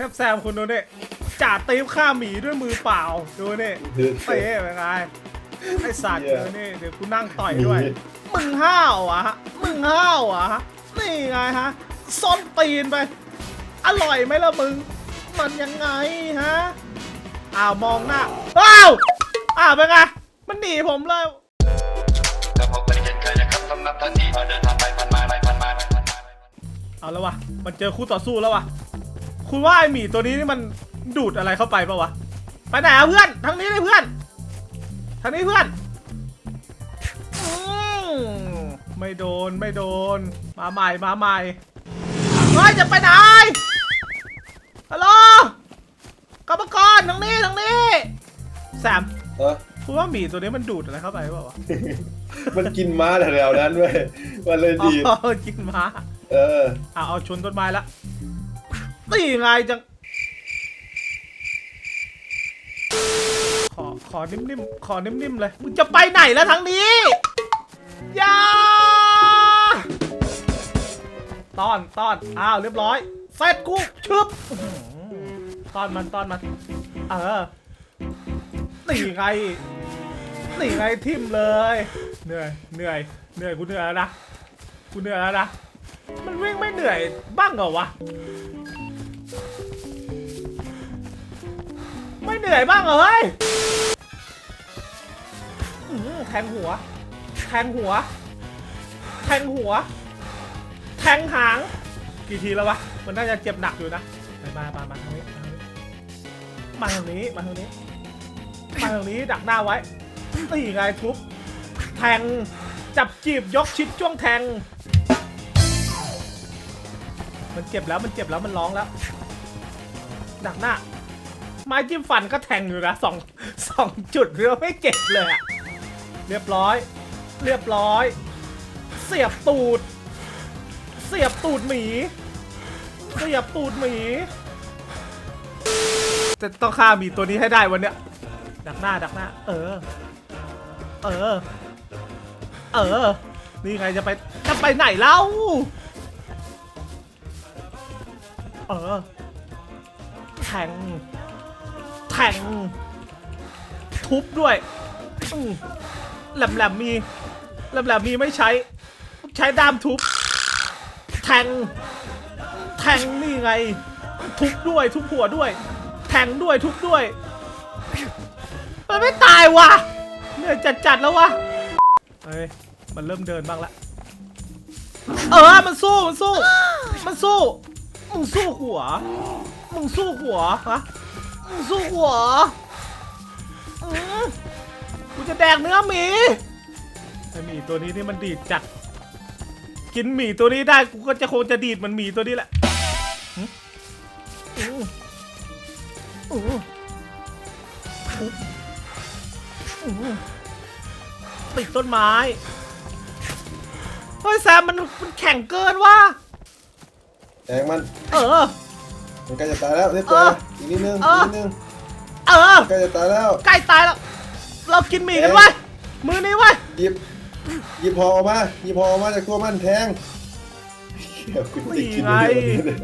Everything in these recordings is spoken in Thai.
ทบแซมคุณดูนี่จ่าตีบฆ่าหมีด้วยมือเปล่าดูนี่ดือเตะเป็นไงไอสัตว์เหี้ยดูนี่เดี๋ยวกูนั่งต่อยด้วย มึงห้าวเหรอะมึงห้าวเหรอะนี่ไงฮะส้นตีนไป อร่อยไหมล่ะมึง มันยังไงฮะอ้าวมองหน้าอ้าวอ้าวเป็นไงมันหนีผมเลยก็พบไม่ได้เช่นเคยนะครับสำหรับท่านที่เดินทางไปผ่านมาไปผ่านมาไปผ่านมาเอาแล้ววะมันเจอคู่ต่อสู้แล้ววะ คุณว่าไอหมีตัวนี้นี่มันดูดอะไรเข้าไปปะวะ ไปไหนอะเพื่อน ทางนี้เลยเพื่อน ทางนี้เพื่อนอืมไม่โดนไม่โดน มาใหม่มาใหม่เฮ้ยจะไปไหน ฮัลโหลกรรมกรทางนี้ทางนี้ แซมเออคุณว่าหมีตัวนี้มันดูดอะไรเข้าไปเปล่าวะ มันกินม้าแถวๆนั้นเว้ยมันเลยดีดอ๋อกินม้า เอออะเอาชนต้นไม้ละ นี่ไงจัง ขอขอนิ่มๆ ขอนิ่มๆ เลย มึงจะไปไหนแล้วทางนี้อย่าต้อนต้อนอ้าว เรียบร้อยเสร็จกูชึบอื้อหือต้อนมันต้อนมัน เออนี่ไงนี่ไงทิมเลย เหนื่อย เหนื่อย เหนื่อยกูเหนื่อยแล้วนะ กูเหนื่อยแล้วนะ มันวิ่งไม่เหนื่อยบ้างเหรอวะ เหนื่อยบ้างเหรอเฮ้ยแทงหัว แทงหัว แทงหัว แทงหาง กี่ทีแล้ววะ มันน่าจะเจ็บหนักอยู่นะ มามามาทางนี้ มาทางนี้ มาทางนี้ มาทางนี้ ดักหน้าไว้นี่ไงทุบ แทง จับจีบยกชิดจ้วงแทง มันเจ็บแล้ว มันเจ็บแล้ว มันร้องแล้ว ดักหน้า ไม้จิ้มฟันก็แทงอยู่นะสองสองจุดเรือไม่เจ็บเลยอะเรียบร้อย เรียบร้อย เสียบตูด เสียบตูดหมี เสียบตูดหมีจะต้องฆ่าหมีตัวนี้ให้ได้วันเนี้ย ดักหน้าดักหน้า เออ เออ เออ นี่ไงจะไปจะไปไหนเล่า เออแทง แทงทุบด้วยแหลมแหลมๆมีแหลมแหลมๆมีไม่ใช้ ใช้ด้ามทุบ แทง แทงนี่ไง ทุบด้วย ทุบหัวด้วย แทงด้วยทุบด้วย มันไม่ตายว่ะเหนื่อยจัดๆแล้ววะเฮ้ย มันเริ่มเดินบ้างละ เออ มันสู้ มันสู้ มันสู้ มึงสู้หัว มึงสู้หัวฮะ สู้หัวกูจะแดกเนื้อหมีไอหมีตัวนี้นี่มันดีดจัด กินหมีตัวนี้ได้กูก็จะคงจะดีดมันหมีตัวนี้แหละติดต้นไม้ เฮ้ยแซมมันมันแข็งเกินว่ะแทงมัน เออ มันใกล้จะตายแล้วนี่เอตัวออีกนิดนึงเออีอกนิดนึงเออใกล้จะตายแล้วใกล้ตายแล้ว เรากินหมี่กันไว้ยมือนี้ไว้ยหยิบหยิบพอออกมาหยิบพอออกมาจากตัวมันแทงเดี๋ยวกูจะกินเดี๋ยวนี้เลย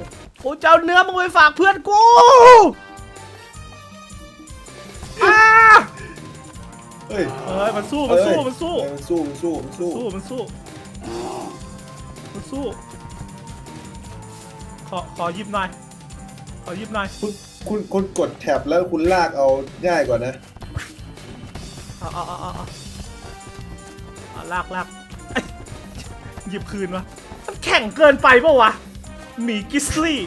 กูจะเอาเนื้อมึงไปฝากเพื่อนกูอ้าเฮ้ยเอ้ยมันสู้มันสู้เอ้ยมันสู้เออมันสู้มันสู้มันสู้สู้มันสู้มันสู้ขอขอหยิบหน่อย ขอหยิบหน่อยคุณคุณคุณกดแท็บแล้วคุณลากเอาง่ายกว่านะ เอาเอาเอาเอาเอาเอาลากลากเอ้ยหยิบคืนวะมันแข่งเกินไปปะวะหมีกิสลี่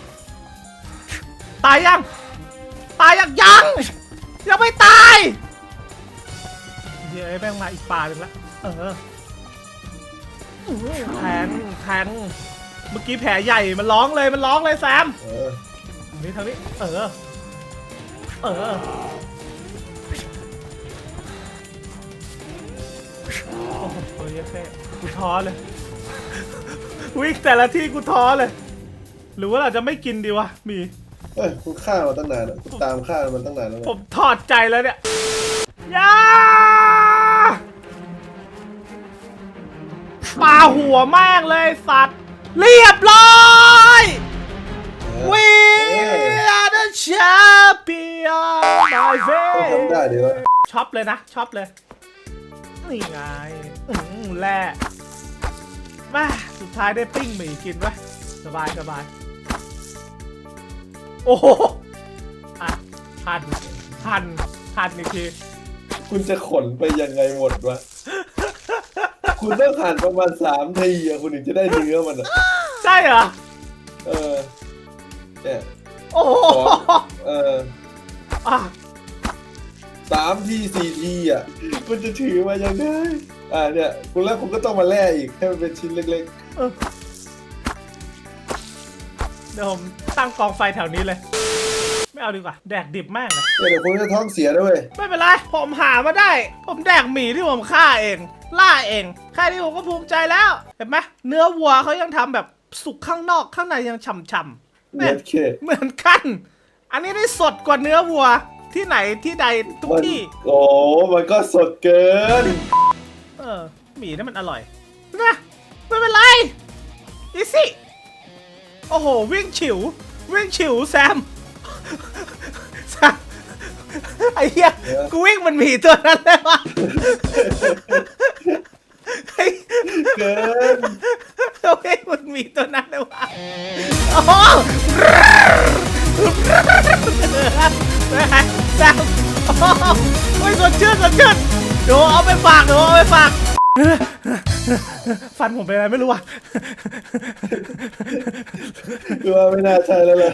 ตายยัง ตายยังยังยังไม่ตายเดี๋ยวไอ้แม่งมาอีกป่าหนึ่งละเอออื้อแทงแทงเมื่อกี้แผลใหญ่มันร้องเลยมันร้องเลยแซม เออทางนี้ทางนี้เออ เออ โอ้โหเฮ้ยแค่กูท้อเลย วิ่งแต่ละที่กูท้อเลย หรือว่าเราจะไม่กินดีวะหมี เฮ้ยคุณฆ่ามันตั้งนานแล้วคุณตามฆ่ามันตั้งนานแล้วผนะมถอดใจแล้วเนี่ยอยาปาหัวแม่งเลยสัตว์ เรียบร้อ ยเออ We เออ are the champion my ทำได้ face ดีวะช็อปเลยนะช็อปเลย นี่ไงอื้อหือแล่มาสุดท้ายได้ปิ้งหมี่กินวะสบายสบาย โอ้โหอะหั่นหั่นหั่นอีกที คุณจะขนไปยังไงหมดวะ คุณต้องหั่นประมาณสามทีอะคุณถึงจะได้เนื้อมันอะใช่เหรอ เออเนี่ย โอ้โหขอเอออะสามทีสี่ทีอะคุณจะถือมายังไงอ่าเนี่ยคุณแล้วคุณก็ต้องมาแล่อีกให้มันเป็นชิ้นเล็กเออเดี๋ยวผมตั้งกองไฟแถวนี้เลย ไม่เอาดีกว่า แดกดิบมากเลยๆเนี่ยเดี๋ยวคุณจะท้องเสียด้วยไม่เป็นไร ผมหามาได้ ผมแดกหมี่ที่ผมฆ่าเอง ล่าเอง แค่นี้ผมก็ภูมิใจแล้ว เห็นไหมเนื้อวัวเขายังทำแบบสุกข้างนอกข้างในยังฉ่ำๆ เน็เนี่ยตเคเหมือนกัน อันนี้ได้สดกว่าเนื้อวัวที่ไหนที่ใดทุกมันที่ โอ้ มันก็สดเกิน เออหมี่นี่มันอร่อยนะไม่เป็นไรอีซี่โอ้โห วิ่งฉิว วิ่งฉิวแซมแซมไอ้เหี้ยเออกูวิ่งมันหมีตัวนั้นเลยวะ โอ้ยสดชื่นสดชื่นเดี๋ยวเอาไปฝากเดี๋ยวเอาไปฝากฟันผมเป็นอะไรไม่รู้อะ คือว่าไม่น่าใช่แล้วเลย